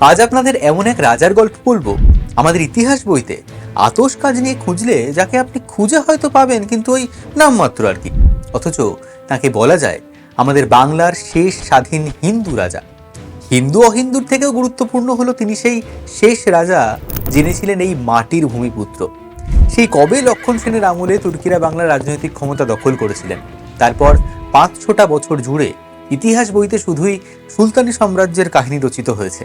আজ আপনাদের এমন এক রাজার গল্প বলব। আমাদের ইতিহাস বইতে আতস কাজ নিয়ে খুঁজলে যাকে আপনি খুঁজে হয়তো পাবেন কিন্তু ওই নামমাত্র আর কি। অথচ তাকে বলা যায় আমাদের বাংলার শেষ স্বাধীন হিন্দু রাজা। হিন্দু অহিন্দুর থেকেও গুরুত্বপূর্ণ হলো তিনি সেই শেষ রাজা যিনি ছিলেন এই মাটির ভূমিপুত্র। সেই কবে লক্ষণ সেনের আমলে তুর্কিরা বাংলার রাজনৈতিক ক্ষমতা দখল করেছিলেন। তারপর পাঁচ ছটা বছর জুড়ে ইতিহাস বইতে শুধুই সুলতানি সাম্রাজ্যের কাহিনী রচিত হয়েছে।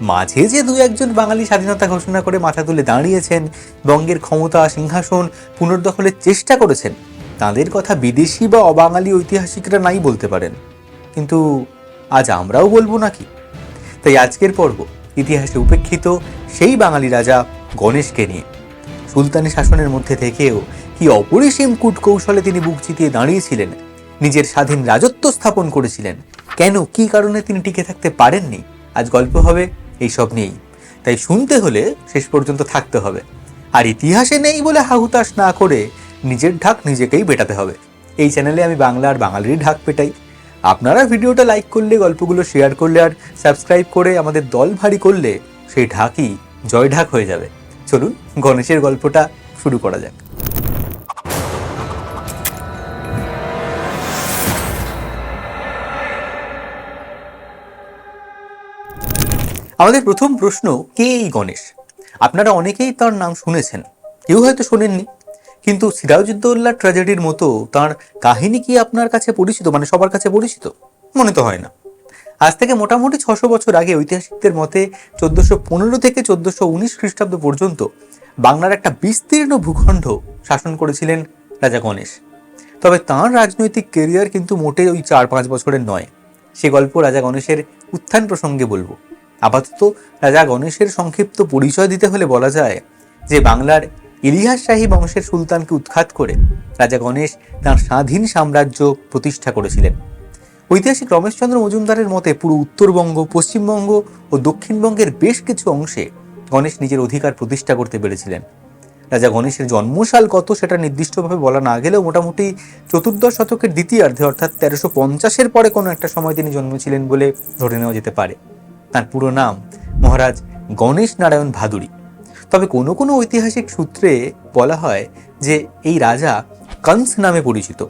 মাঝে যে দু একজন বাঙালি স্বাধীনতা ঘোষণা করে মাথা তুলে দাঁড়িয়েছেন, বঙ্গের ক্ষমতা, সিংহাসন পুনর্দখলের চেষ্টা করেছেন, তাদের কথা বিদেশি বা অবাঙালি ঐতিহাসিকরা নাই বলতে পারেন। কিন্তু আজ আমরাও বলব নাকি? তাই আজকের পর্ব ইতিহাসে উপেক্ষিত সেই বাঙালি রাজা গণেশকে নিয়ে। সুলতানি শাসনের মধ্যে থেকেও কি অপরিসীম কূটকৌশলে তিনি বুক চিতিয়ে দাঁড়িয়েছিলেন, নিজের স্বাধীন রাজত্ব স্থাপন করেছিলেন, কেন, কি কারণে তিনি টিকে থাকতে পারেননি? আজ গল্প হবে এইসব নিয়েই। তাই শুনতে হলে শেষ পর্যন্ত থাকতে হবে। আর ইতিহাসে নেই বলে হাহুতাশ না করে নিজের ঢাক নিজেকেই পেটাতে হবে। এই চ্যানেলে আমি বাংলা আর বাঙালির ঢাক পেটাই। আপনারা ভিডিওটা লাইক করলে, গল্পগুলো শেয়ার করলে আর সাবস্ক্রাইব করে আমাদের দল ভারী করলে সেই ঢাকই জয় ঢাক হয়ে যাবে। চলুন গণেশের গল্পটা শুরু করা যাক। আমাদের প্রথম প্রশ্ন, কে এই গণেশ? আপনারা অনেকেই তার নাম শুনেছেন। কেউ হয়তো শোনেননি। কিন্তু সিরাজউদ্দৌল্লা ট্র্যাজেডির মতো তার কাহিনী কি আপনার কাছে পরিচিত? মানে সবার কাছে পরিচিত? মনে তো হয় না। আজ থেকে মোটামুটি ছশো বছর আগে ঐতিহাসিকদের মতে চোদ্দশো পনেরো থেকে চোদ্দশো উনিশ খ্রিস্টাব্দ পর্যন্ত বাংলার একটা বিস্তীর্ণ ভূখণ্ড শাসন করেছিলেন রাজা গণেশ। তবে তাঁর রাজনৈতিক কেরিয়ার কিন্তু মোটেই ওই চার পাঁচ বছরের নয়। সে গল্প রাজা গণেশের উত্থান প্রসঙ্গে বলব। আপাতত রাজা গণেশের সংক্ষিপ্ত পরিচয় দিতে হলে বলা যায় যে বাংলার ইলিয়াস শাহী বংশের সুলতানকে উৎখাত করে রাজা গণেশ তাঁর স্বাধীন সাম্রাজ্য প্রতিষ্ঠা করেছিলেন। ঐতিহাসিক রমেশচন্দ্র মজুমদারের মতে পুরো উত্তরবঙ্গ, পশ্চিমবঙ্গ ও দক্ষিণবঙ্গের বেশ কিছু অংশে গণেশ নিজের অধিকার প্রতিষ্ঠা করতে পেরেছিলেন। রাজা গণেশের জন্মসাল কত সেটা নির্দিষ্টভাবে বলা না গেলেও মোটামুটি চতুর্দশ শতকের দ্বিতীয়ার্ধে অর্থাৎ তেরোশো পঞ্চাশের পরে কোনো একটা সময় তিনি জন্মেছিলেন বলে ধরে নেওয়া যেতে পারে। তার পুরো নাম মহারাজ গণেশ নারায়ণ ভাদুরী। তবে কোনো কোনো ঐতিহাসিক সূত্রে বলা হয় যে এই রাজা কংস নামে পরিচিত।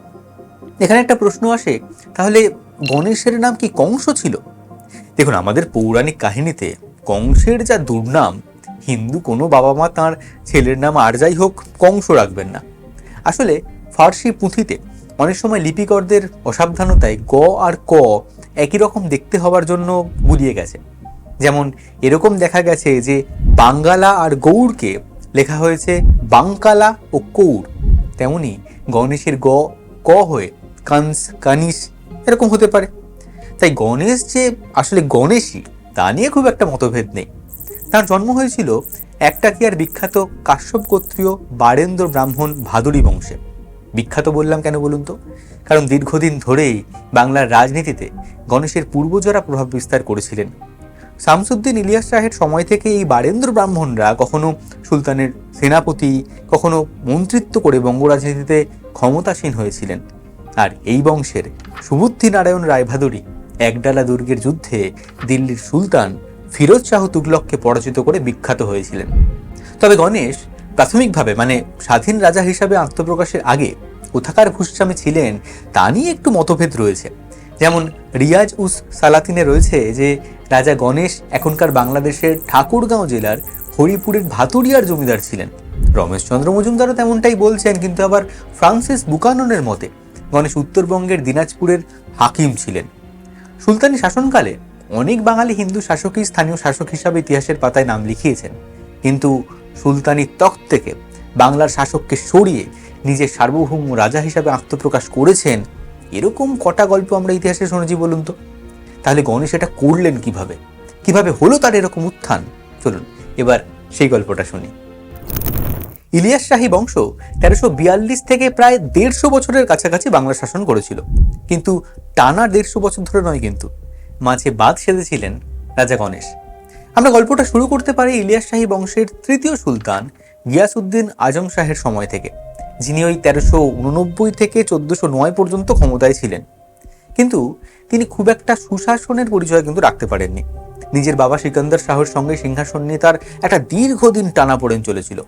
এখানে একটা প্রশ্ন আসে, তাহলে গণেশের নাম কি কংস ছিল? দেখুন, আমাদের পৌরাণিক কাহিনীতে কংসের যা দুর্নাম, হিন্দু কোনো বাবা মা তাঁর ছেলের নাম আর যাই হোক, কংস রাখবেন না। আসলে ফার্সি পুঁথিতে অনেক সময় লিপিকরদের অসাবধানতায় গ আর ক একই রকম দেখতে হওয়ার জন্য গুলিয়ে গেছে। যেমন এরকম দেখা গেছে যে বাঙ্গালা আর গৌড়কে লেখা হয়েছে বাঙ্কালা ও কৌড় তেমনি গণেশের গ, ক হয়ে কান্স, কানিস এরকম হতে পারে। তাই গণেশ যে আসলে গণেশই, তা নিয়ে খুব একটা মতভেদ নেই। তার জন্ম হয়েছিল একটাকিয়ার বিখ্যাত কাশ্যপ গোত্রীয় বারেন্দ্র ব্রাহ্মণ ভাদুরী বংশে। বিখ্যাত বললাম কেন বলুন তো? কারণ দীর্ঘদিন ধরেই বাংলার রাজনীতিতে গণেশের পূর্বজরা প্রভাব বিস্তার করেছিলেন। শামসুদ্দিন ইলিয়াস শাহের সময় থেকে এই বারেন্দ্র ব্রাহ্মণরা কখনো সুলতানের সেনাপতি, কখনো মন্ত্রিত্ব করে বঙ্গ রাজনীতিতে ক্ষমতাসীন হয়েছিলেন। আর এই বংশের সুবুদ্ধি নারায়ণ রায়ভাদুরী একডালা দুর্গের যুদ্ধে দিল্লির সুলতান ফিরোজ শাহ তুগলককে পরাজিত করে বিখ্যাত হয়েছিলেন। তবে গণেশ প্রাথমিকভাবে মানে স্বাধীন রাজা হিসাবে আত্মপ্রকাশের আগে কোথাকার ভূস্বামী ছিলেন, তা নিয়ে একটু মতভেদ রয়েছে। যেমন রিয়াজ উস সালাতিনে রয়েছে যে, রাজা গণেশ এখনকার বাংলাদেশের ঠাকুরগাঁও জেলার হরিপুরের ভাতুরিয়ার জমিদার ছিলেন। রমেশচন্দ্র মজুমদারও তেমনটাই বলছেন, কিন্তু আবার ফ্রান্সিস বুকাননের মতে গণেশ উত্তরবঙ্গের দিনাজপুরের হাকিম ছিলেন। সুলতানি শাসনকালে অনেক বাঙালি হিন্দু শাসকই স্থানীয় শাসক হিসাবে ইতিহাসের পাতায় নাম লিখিয়েছেন। কিন্তু সুলতানি তখ্ত থেকে বাংলার শাসককে সরিয়ে নিজের সার্বভৌম রাজা হিসাবে আত্মপ্রকাশ করেছেন, এরকম কটা গল্প আমরা ইতিহাসে শুনেছি বলুন তো? তাহলে গণেশ এটা করলেন কীভাবে? কীভাবে হলো তার এরকম উত্থান? চলুন, এবার সেই গল্পটা শুনি। ইলিয়াস শাহী বংশ তেরোশো বিয়াল্লিশ থেকে প্রায় দেড়শো বছরের কাছাকাছি বাংলা শাসন করেছিল। কিন্তু টানা দেড়শো বছর ধরে নয় কিন্তু। মাঝে বাদ সেধেছিলেন রাজা গণেশ। আমরা গল্পটা শুরু করতে পারি ইলিয়াস শাহী বংশের তৃতীয় সুলতান গিয়াসউদ্দিন আজম শাহের সময় থেকে, যিনি ওই তেরোশো উননব্বই থেকে চোদ্দশো নয় পর্যন্ত ক্ষমতায় ছিলেন। কিন্তু তিনি খুব একটা সুশাসনের পরিচয় কিন্তু রাখতে পারেননি। নিজের বাবা সিকান্দার শাহর সঙ্গে সিংহাসন নিয়ে তার একটা দীর্ঘদিন টানাপোড়েন চলেছিল।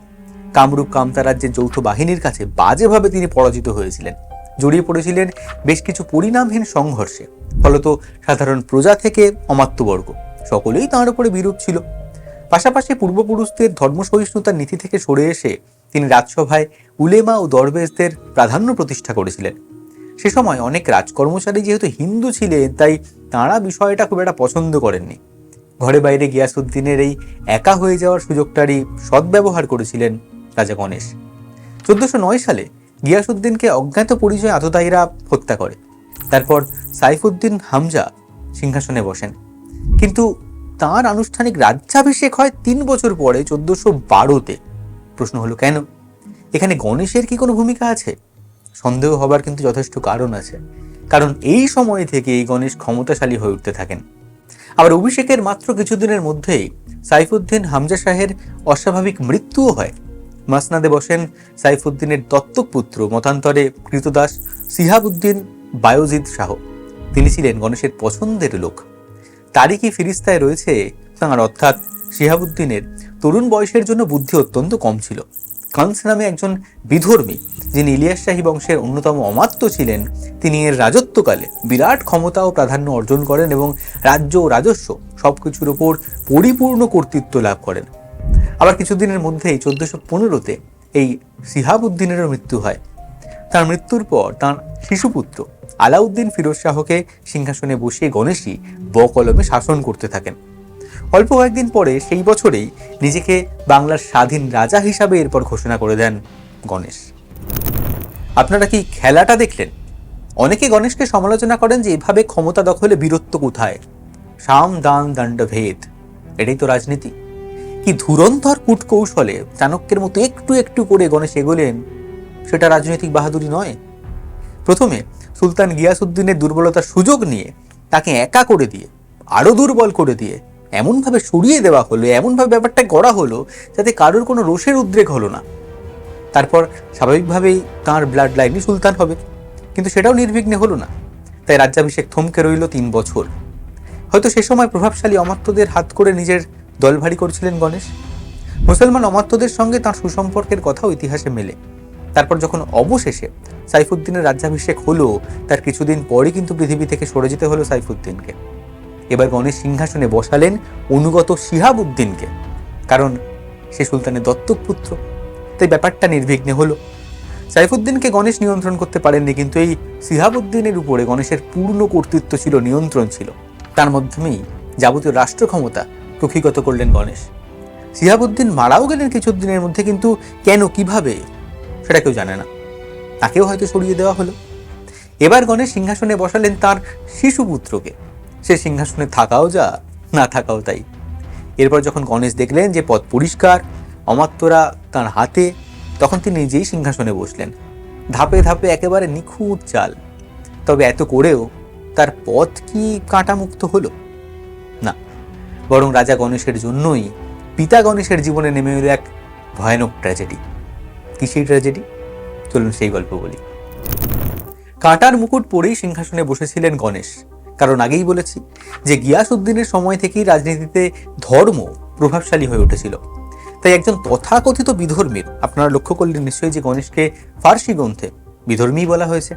কামরূপ কামতা রাজ্যের যৌথ বাহিনীর কাছে বাজেভাবে তিনি পরাজিত হয়েছিলেন। জড়িয়ে পড়েছিলেন বেশ কিছু পরিণামহীন সংঘর্ষে, ফলত সাধারণ প্রজা থেকে অমাত্যবর্গ। সকলেই তাঁর উপরে বিরূপ ছিল। পাশাপাশি পূর্বপুরুষদের ধর্মসহিষ্ণুতার নীতি থেকে সরে এসে তিনি রাজসভায় উলেমা ও দরবেশদের প্রাধান্য প্রতিষ্ঠা করেছিলেন। সে সময় অনেক রাজকর্মচারী যেহেতু হিন্দু ছিলেন, তাই তাঁরা বিষয়টা খুব একটা পছন্দ করেননি। ঘরে বাইরে গিয়াসুদ্দিনের এই একা হয়ে যাওয়ার সুযোগটারই সদ্ব্যবহার করেছিলেন রাজা গণেশ। চোদ্দশো নয় সালে গিয়াসুদ্দিনকে অজ্ঞাত পরিচয় আততায়ীরা হত্যা করে। তারপর সাইফুদ্দিন হামজা সিংহাসনে বসেন। কিন্তু তার আনুষ্ঠানিক রাজ্যাভিষেক হয় তিন বছর পরে চোদ্দশো বারোতে। প্রশ্ন হলো কেন? এখানে গণেশের কি কোনো ভূমিকা আছে? সন্দেহ হবার কিন্তু যথেষ্ট কারণ আছে। কারণ এই সময় থেকে এই গণেশ ক্ষমতাশালী হয়ে উঠতে থাকেন। আবার অভিষেকের মাত্র কিছুদিনের মধ্যেই সাইফুদ্দিন হামজা শাহের অস্বাভাবিক মৃত্যুও হয়। মাসনাদে বসেন সাইফুদ্দিনের দত্তক পুত্র মতান্তরে কৃতদাস সিহাবুদ্দিন বায়োজিদ শাহ। তিনি ছিলেন গণেশের পছন্দের লোক। তারিখই ফিরিস্তায় রয়েছে? তাঁর অর্থাৎ শিহাবুদ্দিনের তরুণ বয়সের জন্য বুদ্ধি অত্যন্ত কম ছিল। কান্স নামে একজন বিধর্মী, যিনি ইলিয়াস শাহী বংশের অন্যতম অমাত্য ছিলেন, তিনি এর রাজত্বকালে বিরাট ক্ষমতা ও প্রাধান্য অর্জন করেন এবং রাজ্য ও রাজস্ব সব কিছুর ওপর পরিপূর্ণ কর্তৃত্ব লাভ করেন। আবার কিছুদিনের মধ্যেই চোদ্দশো পনেরোতে এই সিহাবুদ্দিনেরও মৃত্যু হয়। তার মৃত্যুর পর তাঁর শিশুপুত্র আলাউদ্দিন ফিরোজ শাহকে সিংহাসনে বসিয়ে গণেশই বকলমে শাসন করতে থাকেন। অল্প কয়েকদিন পরে সেই বছরেই নিজেকে বাংলার স্বাধীন রাজা হিসাবে এরপর ঘোষণা করে দেন গণেশ। আপনারা কি খেলাটা দেখলেন? অনেকে গণেশকে সমালোচনা করেন যে এভাবে ক্ষমতা দখলে বীরত্ব কোথায়? সাম দান দণ্ড, ভেদ, এটাই তো রাজনীতি। কি ধুরন্ধর কূটকৌশলে চাণক্যের মতো একটু একটু করে গণেশ এগোলেন, সেটা রাজনৈতিক বাহাদুরি নয়। প্রথমে সুলতান গিয়াসুদ্দিনের দুর্বলতার সুযোগ নিয়ে তাকে একা করে দিয়ে আরও দুর্বল করে দিয়ে এমনভাবে সরিয়ে দেওয়া হলো, এমনভাবে ব্যাপারটা করা হলো যাতে কারোর কোনো রোষের উদ্রেক হলো না। তারপর স্বাভাবিকভাবেই তাঁর ব্লাড লাইনই সুলতান হবে, কিন্তু সেটাও নির্বিঘ্নে হলো না। তাই রাজ্যাভিষেক থমকে রইল তিন বছর। হয়তো সে সময় প্রভাবশালী অমাত্যদের হাত করে নিজের দল ভারী করছিলেন গণেশ। মুসলমান অমাত্যদের সঙ্গে তাঁর সুসম্পর্কের কথাও ইতিহাসে মেলে। তারপর যখন অবশেষে সাইফুদ্দিনের রাজ্যাভিষেক হলো, তার কিছুদিন পরই কিন্তু পৃথিবী থেকে সরে যেতে হলো সাইফুদ্দিনকে। এবার গণেশ সিংহাসনে বসালেন অনুগত শিহাবুদ্দিনকে, কারণ সে সুলতানের দত্তক পুত্র তাই ব্যাপারটা নির্বিঘ্নে হলো। সাইফুদ্দিনকে গণেশ নিয়ন্ত্রণ করতে পারেননি, কিন্তু এই সিহাবুদ্দিনের উপরে গণেশের পূর্ণ কর্তৃত্ব ছিল, নিয়ন্ত্রণ ছিল। তার মাধ্যমেই যাবতীয় রাষ্ট্র ক্ষমতা কক্ষিগত করলেন গণেশ। সিহাবুদ্দিন মারাও গেলেন কিছুদিনের মধ্যে, কিন্তু কেন, কীভাবে সেটা কেউ জানে না। তাকেও হয়তো সরিয়ে দেওয়া হলো। এবার গণেশ সিংহাসনে বসালেন তার শিশুপুত্রকে সে সিংহাসনে থাকাও যা, না থাকাও তাই। এরপর যখন গণেশ দেখলেন যে পথ পরিষ্কার, অমাত্যরা তার হাতে, তখন তিনি নিজেই সিংহাসনে বসলেন। ধাপে ধাপে একেবারে নিখুঁত চাল। তবে এত করেও তার পথ কি কাঁটামুক্ত হলো? না। বরং রাজা গণেশের জন্যই পিতা গণেশের জীবনে নেমে এলো এক ভয়ানক ট্র্যাজেডি কি সেই ট্র্যাজেডি চলুন সেই গল্প বলি। কাঁটার মুকুট পরেই সিংহাসনে বসেছিলেন গণেশ। কারণ আগেই বলেছি যে গিয়াস উদ্দিনের সময় থেকেই রাজনীতিতে ধর্ম প্রভাবশালী হয়ে উঠেছিল। তাই একজন তথাকথিত বিধর্মীর, আপনারা লক্ষ্য করলেন নিশ্চয়ই যে গণেশকে ফার্সি গ্রন্থে বিধর্মী বলা হয়েছে।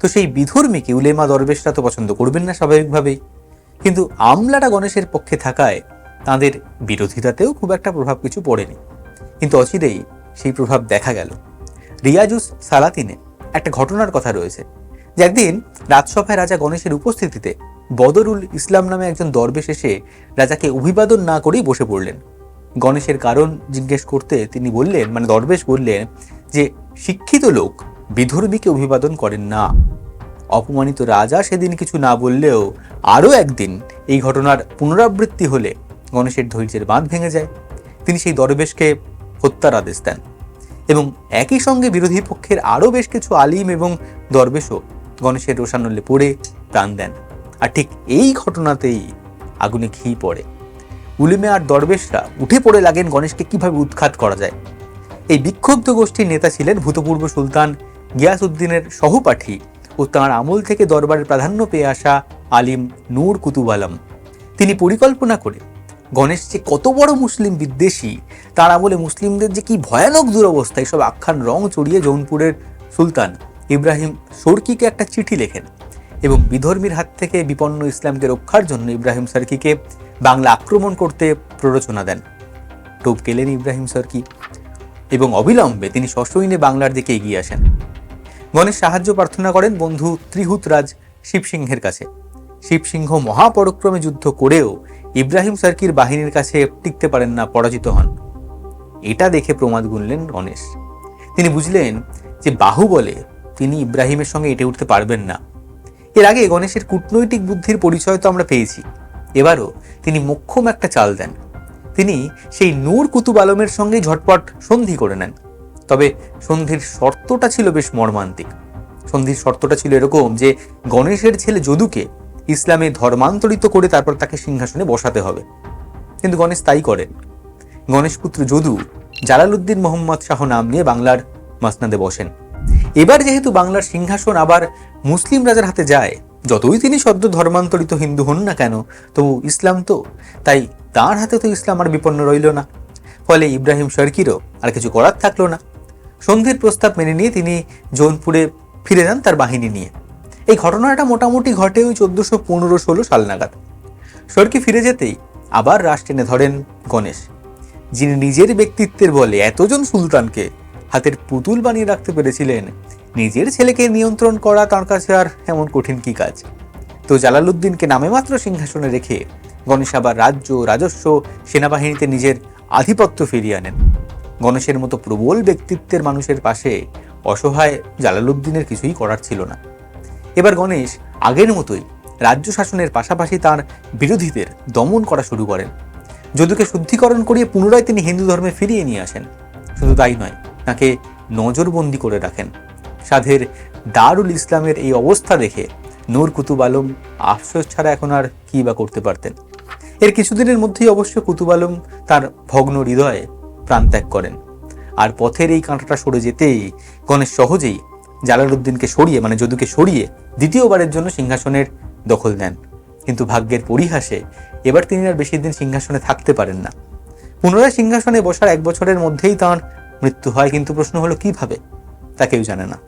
তো সেই বিধর্মীকে উলেমা দরবেশরা তো পছন্দ করবেন না স্বাভাবিকভাবেই। কিন্তু আমলাটা গণেশের পক্ষে থাকায় তাদের বিরোধিতাতেও খুব একটা প্রভাব কিছু পড়েনি। কিন্তু অচিরেই সেই প্রভাব দেখা গেল। রিয়াজুস সালাতিনে একটা ঘটনার কথা রয়েছে। যে একদিন রাজসভায় রাজা গণেশের উপস্থিতিতে বদরুল ইসলাম নামে একজন দরবেশ এসে রাজাকে অভিবাদন না করেই বসে পড়লেন। গণেশের কারণ জিজ্ঞেস করতে তিনি বললেন মানে দরবেশ বললেন যে, শিক্ষিত লোক বিধর্মীকে অভিবাদন করেন না। অপমানিত রাজা সেদিন কিছু না বললেও আরও একদিন এই ঘটনার পুনরাবৃত্তি হলে গণেশের ধৈর্যের বাঁধ ভেঙে যায়। তিনি সেই দরবেশকে হত্যার আদেশ দেন। এবং একই সঙ্গে বিরোধী পক্ষের আরও বেশ কিছু আলিম এবং দরবেশও গণেশের রোষানলে পড়ে প্রাণ দেন। আর ঠিক এই ঘটনাতেই আগুনে ঘি পড়ে। উলিমে আর দরবেশরা উঠে পড়ে লাগেন গণেশকে কীভাবে উৎখাত করা যায়। এই বিক্ষুব্ধ গোষ্ঠীর নেতা ছিলেন ভূতপূর্ব সুলতান গিয়াসউদ্দিনের সহপাঠী ও তাঁর আমল থেকে দরবারের প্রাধান্য পেয়ে আসা আলিম নূর কুতুব আলম। তিনি পরিকল্পনা করে গণেশ যে কত বড় মুসলিম বিদ্বেষী, তার আমলে মুসলিমদের যে কি ভয়ানক দুরবস্থা এইসব আখ্যান রং চড়িয়ে জৌনপুরের সুলতান ইব্রাহিম সরকিকে একটা চিঠি লেখেন এবং বিধর্মীর হাত থেকে বিপন্ন ইসলামকে রক্ষার জন্য ইব্রাহিম সার্কিকে বাংলা আক্রমণ করতে প্ররোচনা দেন। টোপ গেলেন ইব্রাহিম সার্কি এবং অবিলম্বে তিনি সসৈন্যে বাংলার দিকে এগিয়ে আসেন। গণেশ সাহায্য প্রার্থনা করেন বন্ধু ত্রিহুতরাজ শিবসিংহের কাছে। শিবসিংহ মহাপরক্রমে যুদ্ধ করেও ইব্রাহিম সার্কির বাহিনীর কাছে টিকতে পারেন না, পরাজিত হন। এটা দেখে প্রমাদ গুনলেন গণেশ। তিনি বুঝলেন যে বাহুবলে তিনি ইব্রাহিমের সঙ্গে এটে উঠতে পারবেন না। এর আগে গণেশের কূটনৈতিক বুদ্ধির পরিচয় তো আমরা পেয়েছি। এবারও তিনি মোক্ষম একটা চাল দেন। তিনি সেই নূর কুতুব আলমের সঙ্গেই ঝটপট সন্ধি করে নেন। তবে সন্ধির শর্তটা ছিল বেশ মর্মান্তিক। সন্ধির শর্তটা ছিল এরকম যে গণেশের ছেলে যদুকে ইসলামে ধর্মান্তরিত করে তারপর তাকে সিংহাসনে বসাতে হবে। কিন্তু গণেশ তাই করেন গণেশ পুত্র যদু জালালউদ্দিন মোহাম্মদ শাহ নাম নিয়ে বাংলার মাসনাদে বসেন। এবার যেহেতু বাংলার সিংহাসন আবার মুসলিম রাজার হাতে যায়, যতই তিনি সদ্য ধর্মান্তরিত হিন্দু হন না কেন, তবু ইসলাম তো, তাই তার হাতে তো ইসলাম আর বিপন্ন রইল না। ফলে ইব্রাহিম শর্কিরও আর কিছু করার থাকল না। সন্ধির প্রস্তাব মেনে নিয়ে তিনি জৌনপুরে ফিরে যান তার বাহিনী নিয়ে। এই ঘটনাটা মোটামুটি ঘটে ওই চোদ্দশো পনেরো ষোলো সাল নাগাদ। সরকি ফিরে যেতেই আবার রাশ টেনে ধরেন গণেশ। যিনি নিজের ব্যক্তিত্বের বলে এতজন সুলতানকে হাতের পুতুল বানিয়ে রাখতে পেরেছিলেন, নিজের ছেলেকে নিয়ন্ত্রণ করা তার কাছে আর এমন কঠিন কি কাজ? তো জালালউদ্দিনকে নামে মাত্র সিংহাসনে রেখে গণেশ আবার রাজ্য, রাজস্ব, সেনাবাহিনীতে নিজের আধিপত্য ফিরিয়ে আনেন। গণেশের মতো প্রবল ব্যক্তিত্বের মানুষের পাশে অসহায় জালালউদ্দিনের কিছুই করার ছিল না। এবার গণেশ আগের মতোই রাজ্য শাসনের পাশাপাশি তার বিরোধীদের দমন করা শুরু করেন। যদুকে শুদ্ধিকরণ করিয়ে পুনরায় তিনি হিন্দু ধর্মে ফিরিয়ে নিয়ে আসেন। শুধু তাই নয়, তাকে নজরবন্দি করে রাখেন। সাধের দারুল ইসলামের এই অবস্থা দেখে নূর কুতুব আলম আফসোস ছাড়া এখন আর কী বা করতে পারতেন। এর কিছুদিনের মধ্যেই অবশ্য কুতুব আলম তার ভগ্ন হৃদয়ে প্রাণত্যাগ করেন। আর পথের এই কাঁটাটা সরে যেতেই গণেশ সহজেই জালালউদ্দিনকে সরিয়ে মানে যদুকে সরিয়ে দ্বিতীয়বারের জন্য সিংহাসনের দখল নেন। কিন্তু ভাগ্যের পরিহাসে এবার তিনি আর বেশি দিন সিংহাসনে থাকতে পারেন না। পুনরায় সিংহাসনে বসার এক বছরের মধ্যেই তাঁর মৃত্যু হয়, কিন্তু প্রশ্ন হলো কীভাবে? তা কেউ জানে না।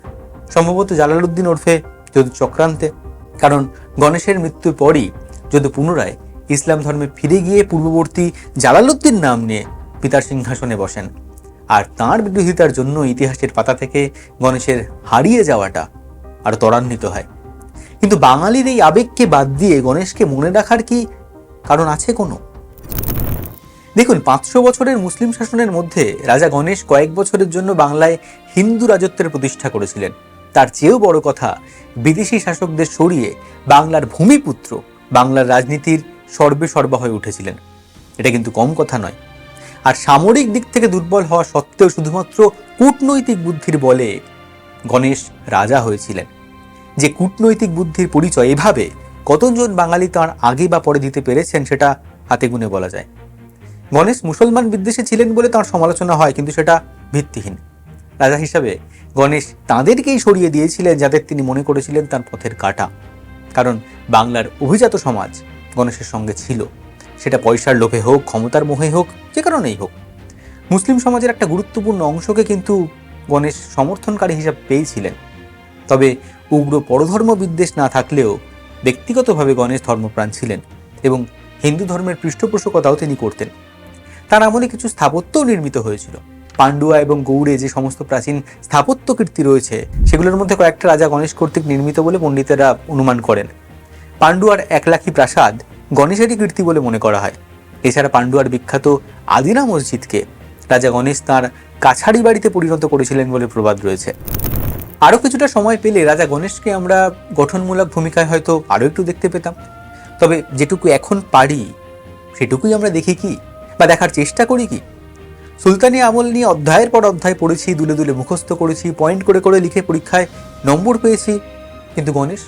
সম্ভবত জালালউদ্দিন ওরফে যদু চক্রান্তে। কারণ গণেশের মৃত্যুর পরই যদু পুনরায় ইসলাম ধর্মে ফিরে গিয়ে পূর্ববর্তী জালালউদ্দিন নাম নিয়ে পিতার সিংহাসনে বসেন। আর তাঁর বিরোধিতার জন্য ইতিহাসের পাতা থেকে গণেশের হারিয়ে যাওয়াটা আর ত্বরান্বিত হয়। কিন্তু বাঙালির এই আবেগকে বাদ দিয়ে গণেশকে মনে রাখার কি কারণ আছে কোনো? দেখুন, পাঁচশো বছরের মুসলিম শাসনের মধ্যে রাজা গণেশ কয়েক বছরের জন্য বাংলায় হিন্দু রাজত্বের প্রতিষ্ঠা করেছিলেন। তার চেয়েও বড় কথা, বিদেশি শাসকদের সরিয়ে বাংলার ভূমিপুত্র, বাংলার রাজনীতির সর্বে সর্বা হয়ে উঠেছিলেন। এটা কিন্তু কম কথা নয়। আর সামরিক দিক থেকে দুর্বল হওয়া সত্ত্বেও শুধুমাত্র কূটনৈতিক বুদ্ধির বলে গণেশ রাজা হয়েছিলেন। যে কূটনৈতিক বুদ্ধির পরিচয় এভাবে কতজন বাঙালি তাঁর আগে বা পরে দিতে পেরেছেন সেটা হাতে গুনে বলা যায়। গণেশ মুসলমান বিদ্বেষে ছিলেন বলে তাঁর সমালোচনা হয়, কিন্তু সেটা ভিত্তিহীন। রাজা হিসাবে গণেশ তাঁদেরকেই সরিয়ে দিয়েছিলেন যাদের তিনি মনে করেছিলেন তার পথের কাটা। কারণ বাংলার অভিজাত সমাজ গণেশের সঙ্গে ছিল। সেটা পয়সার লোভে হোক, ক্ষমতার মোহে হোক, যে কারণেই হোক। মুসলিম সমাজের একটা গুরুত্বপূর্ণ অংশকে কিন্তু গণেশ সমর্থনকারী হিসাবে পেয়েছিলেন। তবে উগ্র পরধর্ম বিদ্বেষ না থাকলেও ব্যক্তিগতভাবে গণেশ ধর্মপ্রাণ ছিলেন এবং হিন্দু ধর্মের পৃষ্ঠপোষকতাও তিনি করতেন। তার আমলে কিছু স্থাপত্যও নির্মিত হয়েছিল। পান্ডুয়া এবং গৌড়ে যে সমস্ত প্রাচীন স্থাপত্য কীর্তি রয়েছে, সেগুলোর মধ্যে কয়েকটা রাজা গণেশ কর্তৃক নির্মিত বলে পণ্ডিতেরা অনুমান করেন। পান্ডুয়ার একলাখি প্রাসাদ গণেশেরই কীর্তি বলে মনে করা হয়। এছাড়া পান্ডুয়ার বিখ্যাত আদিনা মসজিদকে রাজা গণেশ তাঁর কাছারি বাড়িতে পরিণত করেছিলেন বলে প্রবাদ রয়েছে। আরও কিছুটা সময় পেলে রাজা গণেশকে আমরা গঠনমূলক ভূমিকায় হয়তো আরও একটু দেখতে পেতাম। তবে যেটুকু এখন পারি, সেটুকুই আমরা দেখি কি বা দেখার চেষ্টা করি কি? সুলতানি আমল নিয়ে অধ্যায়ের পর অধ্যায় পড়েছি, দুলে দুলে মুখস্থ করেছি, পয়েন্ট করে করে লিখে পরীক্ষায় নম্বর পেয়েছি। কিন্তু গণেশ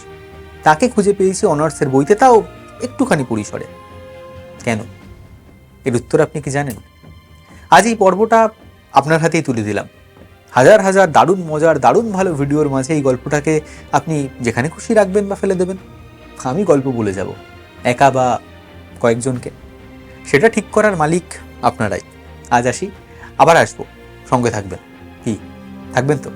তাকে খুঁজে পেয়েছি অনার্সের বইতে, তাও একটুখানি পরিসরে। কেন? এর উত্তর আপনি কি জানেন? আজ এই পর্বটা আপনার হাতেই তুলে দিলাম। হাজার হাজার দারুণ মজার, দারুণ ভালো ভিডিওর মাঝে এই গল্পটাকে আপনি যেখানে খুশি রাখবেন বা ফেলে দেবেন, আমি গল্প বলে যাব। একা বা কয়েকজনকে। সেটা ঠিক করার মালিক আপনারাই। আজ আসি, আবার আসব। সঙ্গে থাকবেন। কি? থাকবেন তো?